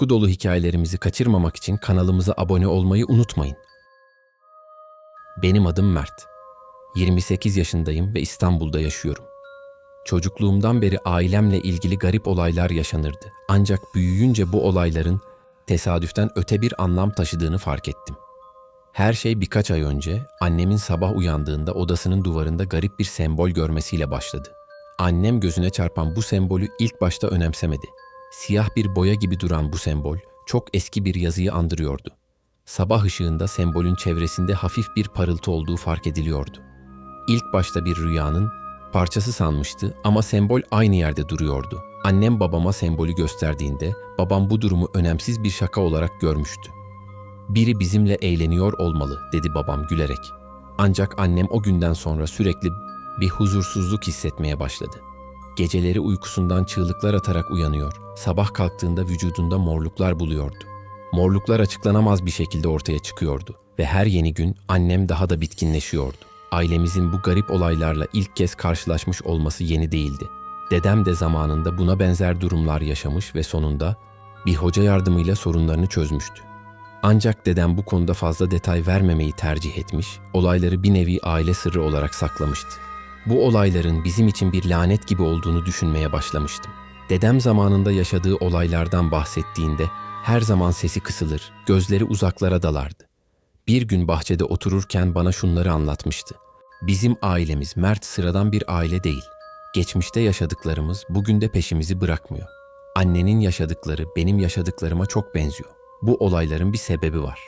Korku dolu hikayelerimizi kaçırmamak için kanalımıza abone olmayı unutmayın. Benim adım Mert. 28 yaşındayım ve İstanbul'da yaşıyorum. Çocukluğumdan beri ailemle ilgili garip olaylar yaşanırdı. Ancak büyüyünce bu olayların tesadüften öte bir anlam taşıdığını fark ettim. Her şey birkaç ay önce annemin sabah uyandığında odasının duvarında garip bir sembol görmesiyle başladı. Annem gözüne çarpan bu sembolü ilk başta önemsemedi. Siyah bir boya gibi duran bu sembol çok eski bir yazıyı andırıyordu. Sabah ışığında sembolün çevresinde hafif bir parıltı olduğu fark ediliyordu. İlk başta bir rüyanın parçası sanmıştı ama sembol aynı yerde duruyordu. Annem babama sembolü gösterdiğinde babam bu durumu önemsiz bir şaka olarak görmüştü. Biri bizimle eğleniyor olmalı dedi babam gülerek. Ancak annem o günden sonra sürekli bir huzursuzluk hissetmeye başladı. Geceleri uykusundan çığlıklar atarak uyanıyor. Sabah kalktığında vücudunda morluklar buluyordu. Morluklar açıklanamaz bir şekilde ortaya çıkıyordu ve her yeni gün annem daha da bitkinleşiyordu. Ailemizin bu garip olaylarla ilk kez karşılaşmış olması yeni değildi. Dedem de zamanında buna benzer durumlar yaşamış ve sonunda bir hoca yardımıyla sorunlarını çözmüştü. Ancak dedem bu konuda fazla detay vermemeyi tercih etmiş, olayları bir nevi aile sırrı olarak saklamıştı. Bu olayların bizim için bir lanet gibi olduğunu düşünmeye başlamıştım. Dedem zamanında yaşadığı olaylardan bahsettiğinde her zaman sesi kısılır, gözleri uzaklara dalardı. Bir gün bahçede otururken bana şunları anlatmıştı. Bizim ailemiz Mert sıradan bir aile değil. Geçmişte yaşadıklarımız bugün de peşimizi bırakmıyor. Annenin yaşadıkları benim yaşadıklarıma çok benziyor. Bu olayların bir sebebi var.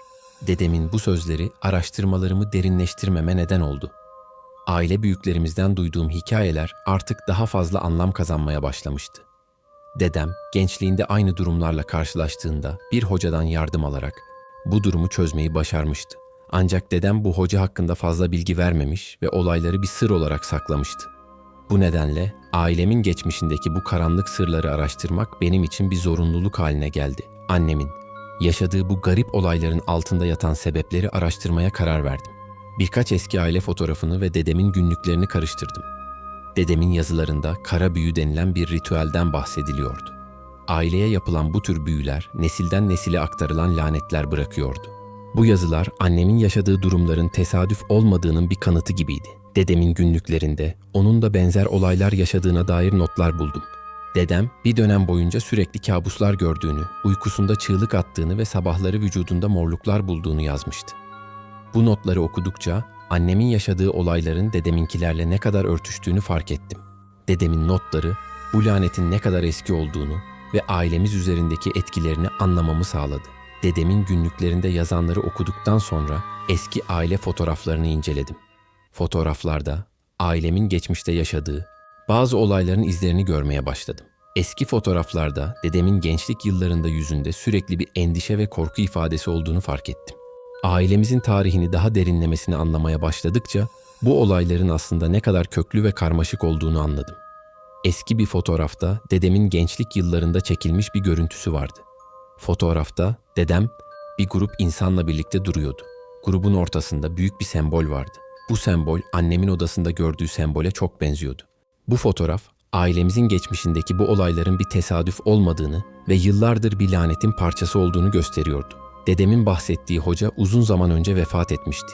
Dedemin bu sözleri araştırmalarımı derinleştirmeme neden oldu. Aile büyüklerimizden duyduğum hikayeler artık daha fazla anlam kazanmaya başlamıştı. Dedem gençliğinde aynı durumlarla karşılaştığında bir hocadan yardım alarak bu durumu çözmeyi başarmıştı. Ancak dedem bu hoca hakkında fazla bilgi vermemiş ve olayları bir sır olarak saklamıştı. Bu nedenle ailemin geçmişindeki bu karanlık sırları araştırmak benim için bir zorunluluk haline geldi. Annemin yaşadığı bu garip olayların altında yatan sebepleri araştırmaya karar verdim. Birkaç eski aile fotoğrafını ve dedemin günlüklerini karıştırdım. Dedemin yazılarında kara büyü denilen bir ritüelden bahsediliyordu. Aileye yapılan bu tür büyüler nesilden nesile aktarılan lanetler bırakıyordu. Bu yazılar annemin yaşadığı durumların tesadüf olmadığının bir kanıtı gibiydi. Dedemin günlüklerinde onun da benzer olaylar yaşadığına dair notlar buldum. Dedem bir dönem boyunca sürekli kabuslar gördüğünü, uykusunda çığlık attığını ve sabahları vücudunda morluklar bulduğunu yazmıştı. Bu notları okudukça annemin yaşadığı olayların dedeminkilerle ne kadar örtüştüğünü fark ettim. Dedemin notları bu lanetin ne kadar eski olduğunu ve ailemiz üzerindeki etkilerini anlamamı sağladı. Dedemin günlüklerinde yazanları okuduktan sonra eski aile fotoğraflarını inceledim. Fotoğraflarda ailemin geçmişte yaşadığı bazı olayların izlerini görmeye başladım. Eski fotoğraflarda dedemin gençlik yıllarında yüzünde sürekli bir endişe ve korku ifadesi olduğunu fark ettim. Ailemizin tarihini daha derinlemesine anlamaya başladıkça bu olayların aslında ne kadar köklü ve karmaşık olduğunu anladım. Eski bir fotoğrafta dedemin gençlik yıllarında çekilmiş bir görüntüsü vardı. Fotoğrafta dedem bir grup insanla birlikte duruyordu. Grubun ortasında büyük bir sembol vardı. Bu sembol annemin odasında gördüğü sembole çok benziyordu. Bu fotoğraf ailemizin geçmişindeki bu olayların bir tesadüf olmadığını ve yıllardır bir lanetin parçası olduğunu gösteriyordu. Dedemin bahsettiği hoca uzun zaman önce vefat etmişti.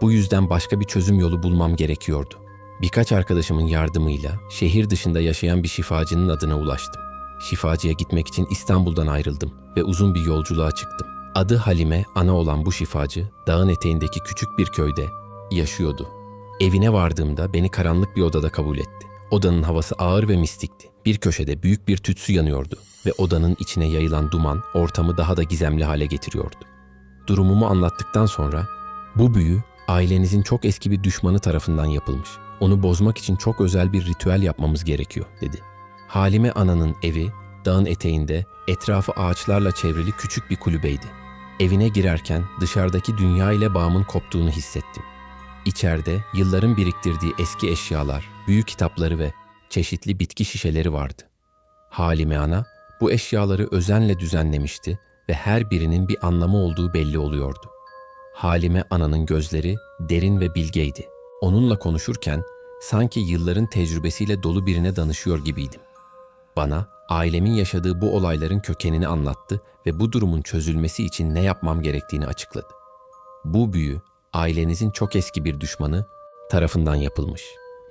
Bu yüzden başka bir çözüm yolu bulmam gerekiyordu. Birkaç arkadaşımın yardımıyla şehir dışında yaşayan bir şifacının adına ulaştım. Şifacıya gitmek için İstanbul'dan ayrıldım ve uzun bir yolculuğa çıktım. Adı Halime, ana olan bu şifacı, dağın eteğindeki küçük bir köyde yaşıyordu. Evine vardığımda beni karanlık bir odada kabul etti. Odanın havası ağır ve mistikti. Bir köşede büyük bir tütsü yanıyordu ve odanın içine yayılan duman ortamı daha da gizemli hale getiriyordu. Durumumu anlattıktan sonra bu büyü ailenizin çok eski bir düşmanı tarafından yapılmış. Onu bozmak için çok özel bir ritüel yapmamız gerekiyor dedi. Halime ananın evi dağın eteğinde etrafı ağaçlarla çevrili küçük bir kulübeydi. Evine girerken dışarıdaki dünya ile bağımın koptuğunu hissettim. İçeride yılların biriktirdiği eski eşyalar, büyük kitapları ve çeşitli bitki şişeleri vardı. Halime ana bu eşyaları özenle düzenlemişti ve her birinin bir anlamı olduğu belli oluyordu. Halime ananın gözleri derin ve bilgeydi. Onunla konuşurken sanki yılların tecrübesiyle dolu birine danışıyor gibiydim. Bana ailemin yaşadığı bu olayların kökenini anlattı ve bu durumun çözülmesi için ne yapmam gerektiğini açıkladı. Bu büyü ailenizin çok eski bir düşmanı tarafından yapılmış.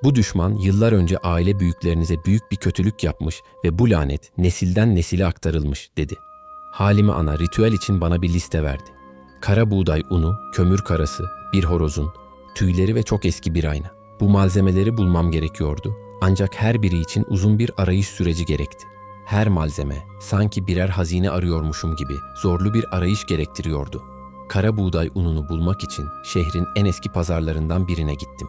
Bu düşman yıllar önce aile büyüklerinize büyük bir kötülük yapmış ve bu lanet nesilden nesile aktarılmış dedi. Halime ana ritüel için bana bir liste verdi. Kara buğday unu, kömür karası, bir horozun, tüyleri ve çok eski bir ayna. Bu malzemeleri bulmam gerekiyordu. Ancak her biri için uzun bir arayış süreci gerekti. Her malzeme sanki birer hazine arıyormuşum gibi zorlu bir arayış gerektiriyordu. Kara buğday ununu bulmak için şehrin en eski pazarlarından birine gittim.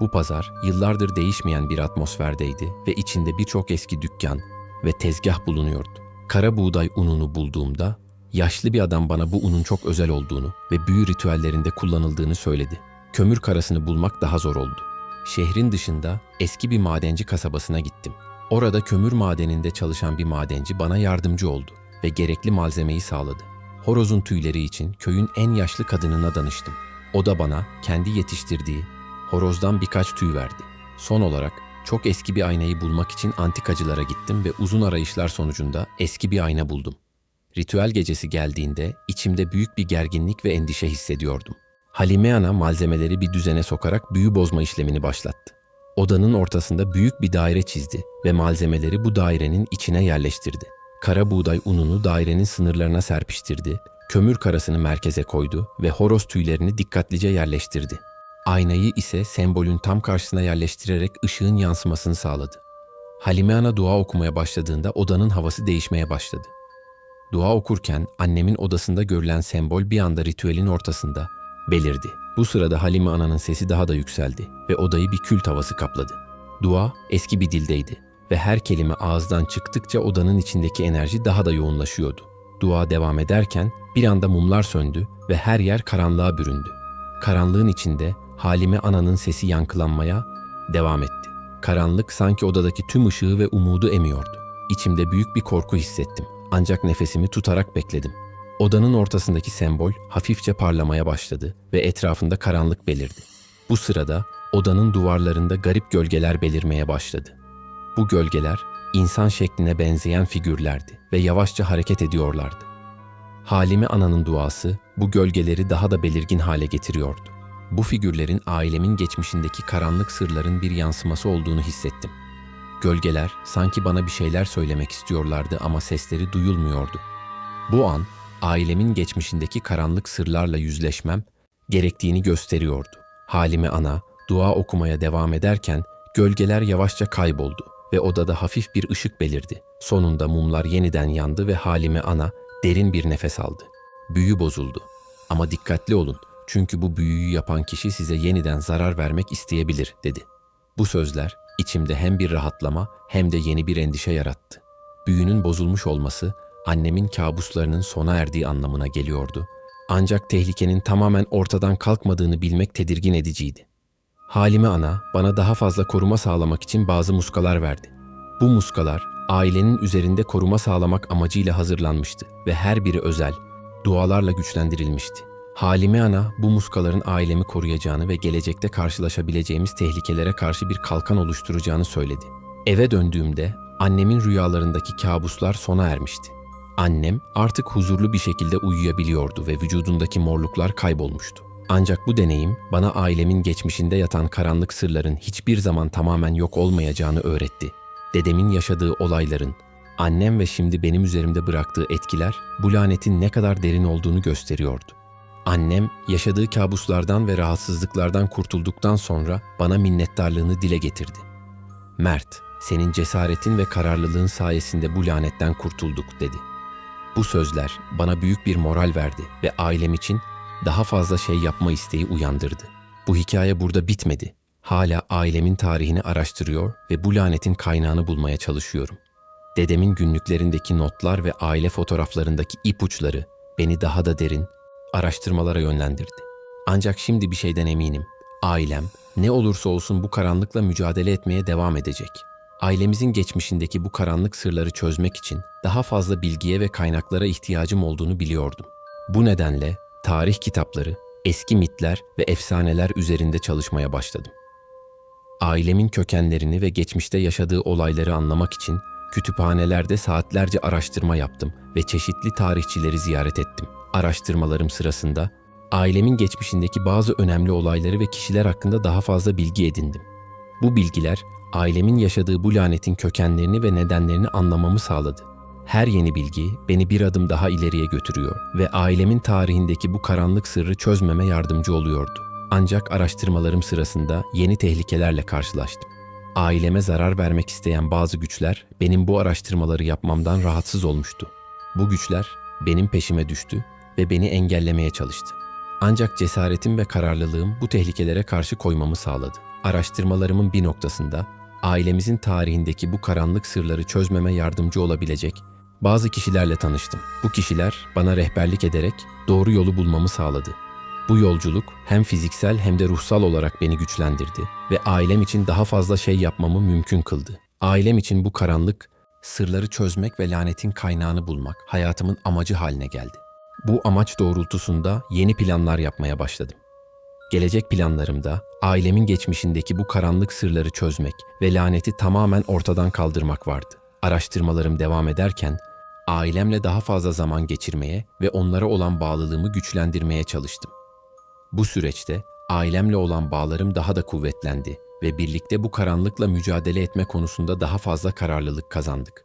Bu pazar yıllardır değişmeyen bir atmosferdeydi ve içinde birçok eski dükkan ve tezgah bulunuyordu. Kara buğday ununu bulduğumda yaşlı bir adam bana bu unun çok özel olduğunu ve büyü ritüellerinde kullanıldığını söyledi. Kömür karasını bulmak daha zor oldu. Şehrin dışında eski bir madenci kasabasına gittim. Orada kömür madeninde çalışan bir madenci bana yardımcı oldu ve gerekli malzemeyi sağladı. Horozun tüyleri için köyün en yaşlı kadınına danıştım. O da bana kendi yetiştirdiği horozdan birkaç tüy verdi. Son olarak çok eski bir aynayı bulmak için antikacılara gittim ve uzun arayışlar sonucunda eski bir ayna buldum. Ritüel gecesi geldiğinde içimde büyük bir gerginlik ve endişe hissediyordum. Halime Ana malzemeleri bir düzene sokarak büyü bozma işlemini başlattı. Odanın ortasında büyük bir daire çizdi ve malzemeleri bu dairenin içine yerleştirdi. Kara buğday ununu dairenin sınırlarına serpiştirdi, kömür karasını merkeze koydu ve horoz tüylerini dikkatlice yerleştirdi. Aynayı ise sembolün tam karşısına yerleştirerek ışığın yansımasını sağladı. Halime Ana dua okumaya başladığında odanın havası değişmeye başladı. Dua okurken annemin odasında görülen sembol bir anda ritüelin ortasında belirdi. Bu sırada Halime Ana'nın sesi daha da yükseldi ve odayı bir kült havası kapladı. Dua eski bir dildeydi ve her kelime ağızdan çıktıkça odanın içindeki enerji daha da yoğunlaşıyordu. Dua devam ederken bir anda mumlar söndü ve her yer karanlığa büründü. Karanlığın içinde Halime Ana'nın sesi yankılanmaya devam etti. Karanlık sanki odadaki tüm ışığı ve umudu emiyordu. İçimde büyük bir korku hissettim. Ancak nefesimi tutarak bekledim. Odanın ortasındaki sembol hafifçe parlamaya başladı ve etrafında karanlık belirdi. Bu sırada odanın duvarlarında garip gölgeler belirmeye başladı. Bu gölgeler insan şekline benzeyen figürlerdi ve yavaşça hareket ediyorlardı. Halime Ana'nın duası bu gölgeleri daha da belirgin hale getiriyordu. Bu figürlerin ailemin geçmişindeki karanlık sırların bir yansıması olduğunu hissettim. Gölgeler sanki bana bir şeyler söylemek istiyorlardı ama sesleri duyulmuyordu. Bu an ailemin geçmişindeki karanlık sırlarla yüzleşmem gerektiğini gösteriyordu. Halime ana dua okumaya devam ederken gölgeler yavaşça kayboldu ve odada hafif bir ışık belirdi. Sonunda mumlar yeniden yandı ve Halime ana derin bir nefes aldı. Büyü bozuldu. Ama dikkatli olun çünkü bu büyüyü yapan kişi size yeniden zarar vermek isteyebilir dedi. Bu sözler içimde hem bir rahatlama hem de yeni bir endişe yarattı. Büyünün bozulmuş olması annemin kabuslarının sona erdiği anlamına geliyordu. Ancak tehlikenin tamamen ortadan kalkmadığını bilmek tedirgin ediciydi. Halime ana bana daha fazla koruma sağlamak için bazı muskalar verdi. Bu muskalar ailenin üzerinde koruma sağlamak amacıyla hazırlanmıştı ve her biri özel, dualarla güçlendirilmişti. Halime ana bu muskaların ailemi koruyacağını ve gelecekte karşılaşabileceğimiz tehlikelere karşı bir kalkan oluşturacağını söyledi. Eve döndüğümde annemin rüyalarındaki kabuslar sona ermişti. Annem artık huzurlu bir şekilde uyuyabiliyordu ve vücudundaki morluklar kaybolmuştu. Ancak bu deneyim bana ailemin geçmişinde yatan karanlık sırların hiçbir zaman tamamen yok olmayacağını öğretti. Dedemin yaşadığı olayların, annem ve şimdi benim üzerimde bıraktığı etkiler bu lanetin ne kadar derin olduğunu gösteriyordu. Annem yaşadığı kabuslardan ve rahatsızlıklardan kurtulduktan sonra bana minnettarlığını dile getirdi. Mert, senin cesaretin ve kararlılığın sayesinde bu lanetten kurtulduk dedi. Bu sözler bana büyük bir moral verdi ve ailem için daha fazla şey yapma isteği uyandırdı. Bu hikaye burada bitmedi. Hala ailemin tarihini araştırıyor ve bu lanetin kaynağını bulmaya çalışıyorum. Dedemin günlüklerindeki notlar ve aile fotoğraflarındaki ipuçları beni daha da derin araştırmalara yönlendirdi. Ancak şimdi bir şeyden eminim. Ailem ne olursa olsun bu karanlıkla mücadele etmeye devam edecek. Ailemizin geçmişindeki bu karanlık sırları çözmek için daha fazla bilgiye ve kaynaklara ihtiyacım olduğunu biliyordum. Bu nedenle tarih kitapları, eski mitler ve efsaneler üzerinde çalışmaya başladım. Ailemin kökenlerini ve geçmişte yaşadığı olayları anlamak için Kütüphanelerde saatlerce araştırma yaptım ve çeşitli tarihçileri ziyaret ettim. Araştırmalarım sırasında ailemin geçmişindeki bazı önemli olayları ve kişiler hakkında daha fazla bilgi edindim. Bu bilgiler ailemin yaşadığı bu lanetin kökenlerini ve nedenlerini anlamamı sağladı. Her yeni bilgi beni bir adım daha ileriye götürüyor ve ailemin tarihindeki bu karanlık sırrı çözmeme yardımcı oluyordu. Ancak araştırmalarım sırasında yeni tehlikelerle karşılaştım. Aileme zarar vermek isteyen bazı güçler benim bu araştırmaları yapmamdan rahatsız olmuştu. Bu güçler benim peşime düştü ve beni engellemeye çalıştı. Ancak cesaretim ve kararlılığım bu tehlikelere karşı koymamı sağladı. Araştırmalarımın bir noktasında ailemizin tarihindeki bu karanlık sırları çözmeme yardımcı olabilecek bazı kişilerle tanıştım. Bu kişiler bana rehberlik ederek doğru yolu bulmamı sağladı. Bu yolculuk hem fiziksel hem de ruhsal olarak beni güçlendirdi ve ailem için daha fazla şey yapmamı mümkün kıldı. Ailem için bu karanlık, sırları çözmek ve lanetin kaynağını bulmak hayatımın amacı haline geldi. Bu amaç doğrultusunda yeni planlar yapmaya başladım. Gelecek planlarımda ailemin geçmişindeki bu karanlık sırları çözmek ve laneti tamamen ortadan kaldırmak vardı. Araştırmalarım devam ederken ailemle daha fazla zaman geçirmeye ve onlara olan bağlılığımı güçlendirmeye çalıştım. Bu süreçte ailemle olan bağlarım daha da kuvvetlendi ve birlikte bu karanlıkla mücadele etme konusunda daha fazla kararlılık kazandık.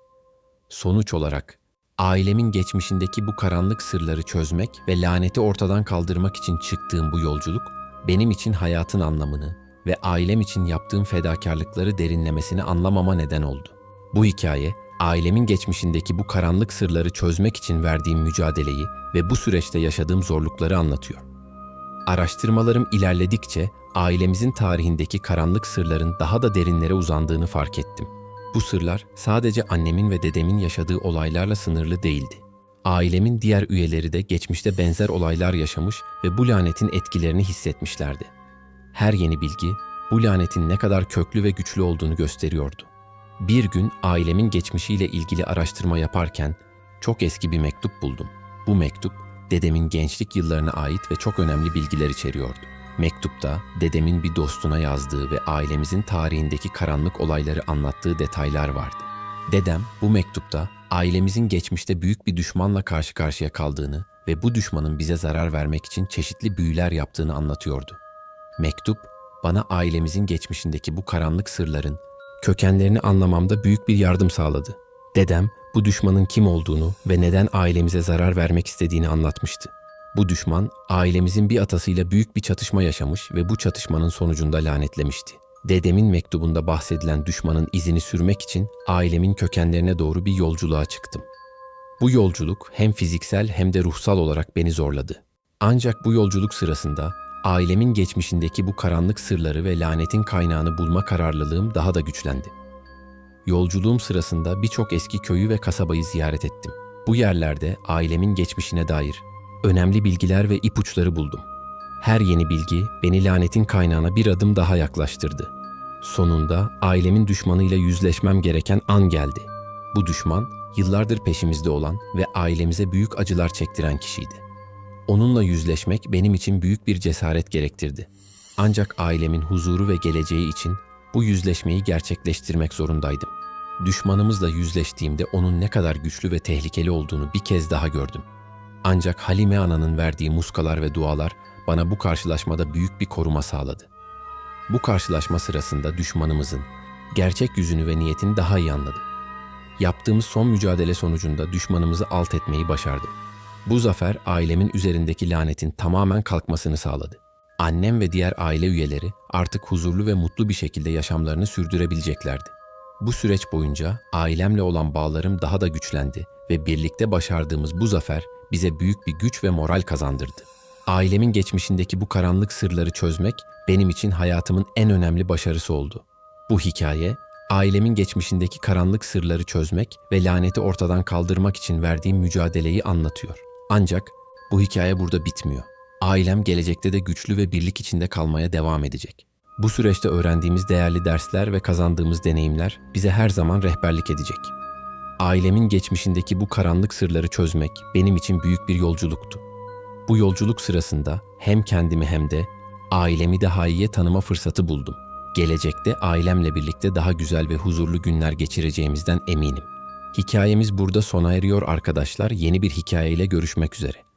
Sonuç olarak ailemin geçmişindeki bu karanlık sırları çözmek ve laneti ortadan kaldırmak için çıktığım bu yolculuk benim için hayatın anlamını ve ailem için yaptığım fedakarlıkları derinlemesine anlamama neden oldu. Bu hikaye ailemin geçmişindeki bu karanlık sırları çözmek için verdiğim mücadeleyi ve bu süreçte yaşadığım zorlukları anlatıyor. Araştırmalarım ilerledikçe ailemizin tarihindeki karanlık sırların daha da derinlere uzandığını fark ettim. Bu sırlar sadece annemin ve dedemin yaşadığı olaylarla sınırlı değildi. Ailemin diğer üyeleri de geçmişte benzer olaylar yaşamış ve bu lanetin etkilerini hissetmişlerdi. Her yeni bilgi bu lanetin ne kadar köklü ve güçlü olduğunu gösteriyordu. Bir gün ailemin geçmişiyle ilgili araştırma yaparken çok eski bir mektup buldum. Bu mektup dedemin gençlik yıllarına ait ve çok önemli bilgiler içeriyordu. Mektupta dedemin bir dostuna yazdığı ve ailemizin tarihindeki karanlık olayları anlattığı detaylar vardı. Dedem bu mektupta ailemizin geçmişte büyük bir düşmanla karşı karşıya kaldığını ve bu düşmanın bize zarar vermek için çeşitli büyüler yaptığını anlatıyordu. Mektup bana ailemizin geçmişindeki bu karanlık sırların kökenlerini anlamamda büyük bir yardım sağladı. Dedem bu düşmanın kim olduğunu ve neden ailemize zarar vermek istediğini anlatmıştı. Bu düşman ailemizin bir atasıyla büyük bir çatışma yaşamış ve bu çatışmanın sonucunda lanetlemişti. Dedemin mektubunda bahsedilen düşmanın izini sürmek için ailemin kökenlerine doğru bir yolculuğa çıktım. Bu yolculuk hem fiziksel hem de ruhsal olarak beni zorladı. Ancak bu yolculuk sırasında ailemin geçmişindeki bu karanlık sırları ve lanetin kaynağını bulma kararlılığım daha da güçlendi. Yolculuğum sırasında birçok eski köyü ve kasabayı ziyaret ettim. Bu yerlerde ailemin geçmişine dair önemli bilgiler ve ipuçları buldum. Her yeni bilgi beni lanetin kaynağına bir adım daha yaklaştırdı. Sonunda ailemin düşmanıyla yüzleşmem gereken an geldi. Bu düşman yıllardır peşimizde olan ve ailemize büyük acılar çektiren kişiydi. Onunla yüzleşmek benim için büyük bir cesaret gerektirdi. Ancak ailemin huzuru ve geleceği için bu yüzleşmeyi gerçekleştirmek zorundaydım. Düşmanımızla yüzleştiğimde onun ne kadar güçlü ve tehlikeli olduğunu bir kez daha gördüm. Ancak Halime Ana'nın verdiği muskalar ve dualar bana bu karşılaşmada büyük bir koruma sağladı. Bu karşılaşma sırasında düşmanımızın gerçek yüzünü ve niyetini daha iyi anladım. Yaptığımız son mücadele sonucunda düşmanımızı alt etmeyi başardım. Bu zafer ailemin üzerindeki lanetin tamamen kalkmasını sağladı. Annem ve diğer aile üyeleri artık huzurlu ve mutlu bir şekilde yaşamlarını sürdürebileceklerdi. Bu süreç boyunca ailemle olan bağlarım daha da güçlendi ve birlikte başardığımız bu zafer bize büyük bir güç ve moral kazandırdı. Ailemin geçmişindeki bu karanlık sırları çözmek benim için hayatımın en önemli başarısı oldu. Bu hikaye ailemin geçmişindeki karanlık sırları çözmek ve laneti ortadan kaldırmak için verdiğim mücadeleyi anlatıyor. Ancak bu hikaye burada bitmiyor. Ailem gelecekte de güçlü ve birlik içinde kalmaya devam edecek. Bu süreçte öğrendiğimiz değerli dersler ve kazandığımız deneyimler bize her zaman rehberlik edecek. Ailemin geçmişindeki bu karanlık sırları çözmek benim için büyük bir yolculuktu. Bu yolculuk sırasında hem kendimi hem de ailemi daha iyiye tanıma fırsatı buldum. Gelecekte ailemle birlikte daha güzel ve huzurlu günler geçireceğimizden eminim. Hikayemiz burada sona eriyor arkadaşlar. Yeni bir hikayeyle görüşmek üzere.